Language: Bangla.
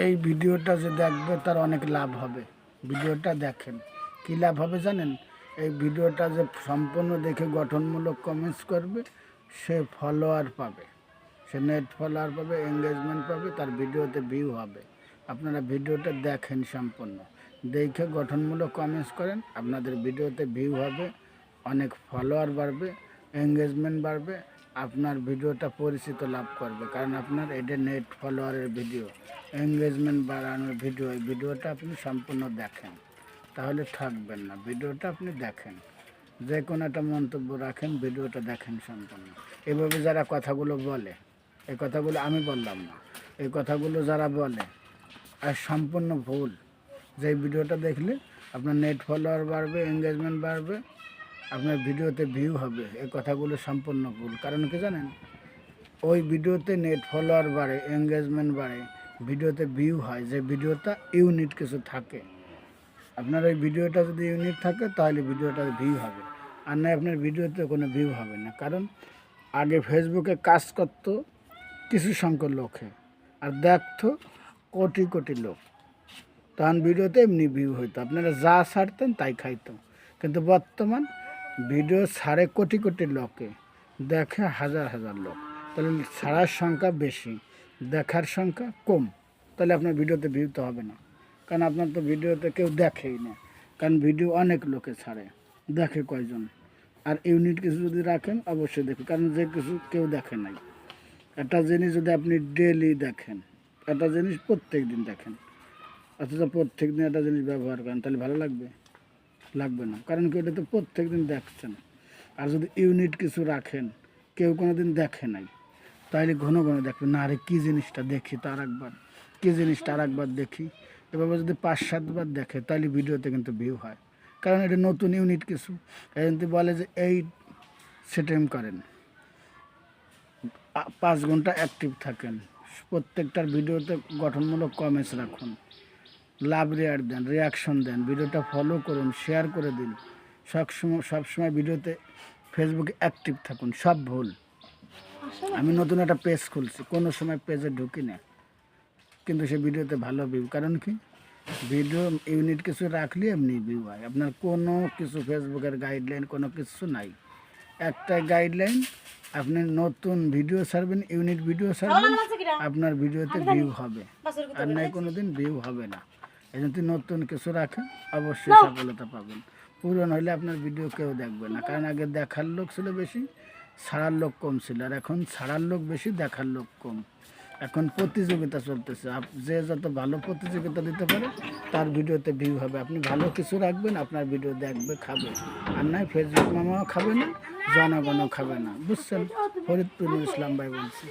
এই ভিডিওটা যে দেখবে তার অনেক লাভ হবে। ভিডিওটা দেখেন। কী লাভ হবে জানেন? এই ভিডিওটা যে সম্পূর্ণ দেখে গঠনমূলক কমেন্টস করবে, সে ফলোয়ার পাবে। সে নেট ফলোয়ার পাবে এঙ্গেজমেন্ট পাবে, তার ভিডিওতে ভিউ হবে। আপনারা ভিডিওটা দেখেন সম্পূর্ণ। দেখে গঠনমূলক কমেন্টস করেন, আপনাদের ভিডিওতে ভিউ হবে, অনেক ফলোয়ার বাড়বে এঙ্গেজমেন্ট বাড়বে আপনার ভিডিওটা পরিচিত লাভ করবে। কারণ আপনার এটা নেট ফলোয়ারের ভিডিও এঙ্গেজমেন্ট বাড়ানোর ভিডিও, এই ভিডিওটা আপনি সম্পূর্ণ দেখেন। তাহলে থাকবেন না। ভিডিওটা আপনি দেখেন। যে কোনো একটা মন্তব্য রাখেন, ভিডিওটা দেখেন সম্পূর্ণ। এভাবে যারা কথাগুলো বলে, এই কথাগুলো আমি বললাম না। এই কথাগুলো যারা বলে, আর সম্পূর্ণ ভুল, যে ভিডিওটা দেখলে আপনার নেট ফলোয়ার বাড়বে এঙ্গেজমেন্ট বাড়বে আপনার ভিডিওতে ভিউ হবে, এই কথাগুলো সম্পূর্ণ ভুল। কারণ কি জানেন? ওই ভিডিওতে নেট ফলোয়ার বাড়ে এঙ্গেজমেন্ট বাড়ে, ভিডিওতে ভিউ হয়, যে ভিডিওটা ইউনিট কিছু থাকে। আপনার ওই ভিডিওটা যদি ইউনিট থাকে, তাহলে ভিডিওটা ভিউ হবে। আর না, আপনার ভিডিওতে কোনো ভিউ হবে না। কারণ আগে ফেসবুকে কাজ করতো কিছু সংখ্যক লোকে, আর দেখতো কোটি কোটি লোক। তখন ভিডিওতে এমনি ভিউ হইতো। আপনারা যা ছাড়তেন তাই খাইতো। কিন্তু বর্তমান ভিডিও ছাড়ে কোটি কোটি লোকে দেখে হাজার হাজার লোক। তাহলে ছাড়ার সংখ্যা বেশি, দেখার সংখ্যা কম। তাহলে আপনার ভিডিওতে ভিউ তো হবে না। কারণ আপনার তো ভিডিওতে কেউ দেখেই না। কারণ ভিডিও অনেক লোকে ছাড়ে, দেখে কয়জন। আর ইউনিট কিছু যদি রাখেন, অবশ্যই দেখুন। কারণ যে কিছু কেউ দেখে নাই। একটা জিনিস যদি আপনি ডেলি দেখেন, একটা জিনিস প্রত্যেক দিন দেখেন, অথচ প্রত্যেক দিন একটা জিনিস ব্যবহার করেন, তাহলে ভালো লাগবে। লাগবে না। কারণ কি ওটা তো প্রত্যেক দিন দেখছেন। আর যদি ইউনিট কিছু রাখেন, কেউ কোনো দিন দেখে নাই তাহলে ঘন ঘন দেখবে না আরে কী জিনিসটা দেখি তার একবার, কী জিনিসটা আর একবার দেখি। এভাবে যদি পাঁচ সাতবার দেখে তাহলে ভিডিওতে কিন্তু ভিউ হয়। কারণ এটা নতুন ইউনিট কিছু। জন্য বলে যে, এই সেটেম করেন। পাঁচ ঘণ্টা অ্যাক্টিভ থাকেন। প্রত্যেকটার ভিডিওতে গঠনমূলক কমেন্টস রাখুন। লাভ রেয়ার দেন রিয়াকশন দেন। ভিডিওটা ফলো করুন শেয়ার করে দিন। সবসময় সবসময় ভিডিওতে ফেসবুকে অ্যাক্টিভ থাকুন সব ভুল। আমি নতুন একটা পেজ খুলছি কোনো সময় পেজে ঢুকি না কিন্তু সে ভিডিওতে ভালো ভিউ কারণ কি? ভিডিও ইউনিট কিছু রাখলে এমনি ভিউ হয়। আপনার কোনো কিছু ফেসবুকের গাইডলাইন কোনো কিছু নাই। একটা গাইডলাইন আপনি নতুন ভিডিও ছাড়বেন ইউনিট ভিডিও ছাড়বেন আপনার ভিডিওতে ভিউ হবে। আর নাই কোনো দিন ভিউ হবে না। যদি নতুন কিছু রাখেন অবশ্যই সফলতা পাবেন। পুরন হলে আপনার ভিডিও কেউ দেখবে না কারণ আগে দেখার লোক ছিল বেশি ছাড়ার লোক কম ছিল আর এখন ছাড়ার লোক বেশি দেখার লোক কম। এখন প্রতিযোগিতা চলতেছে আপ- যে যত ভালো প্রতিযোগিতা দিতে পারে তার ভিডিওতে ভিউ হবে। আপনি ভালো কিছু রাখবেন আপনার ভিডিও দেখবে খাবে। আর নয় ফেসবুক মামাও খাবে না জনগণও খাবে না। বুঝছেন? ফরিদপুর ইসলাম ভাই বলছি।